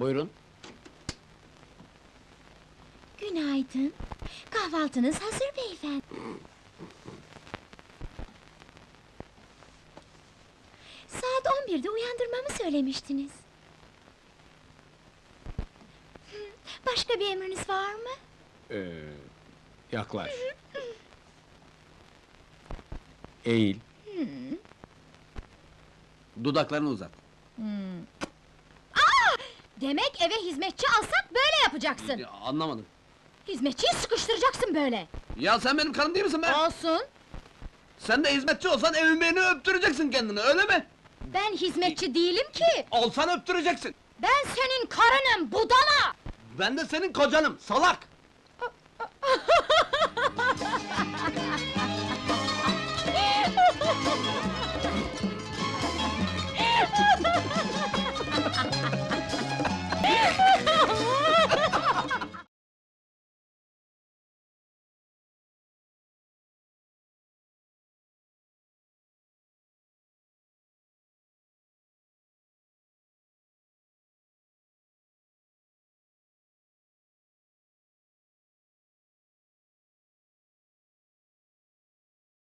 Buyurun. Günaydın. Kahvaltınız hazır beyefendi. Saat 11'de uyandırmamı söylemiştiniz. Başka bir emriniz var mı? Ee, yaklaş. Eğil. Dudaklarını uzat. Demek eve hizmetçi alsak böyle yapacaksın. Ya, anlamadım. Hizmetçiyi sıkıştıracaksın böyle. Ya sen benim karım değil misin be? Olsun. Sen de hizmetçi olsan evin öptüreceksin kendini, öyle mi? Ben hizmetçi değilim ki. Olsan öptüreceksin. Ben senin karınım budala. Ben de senin kocanım, salak!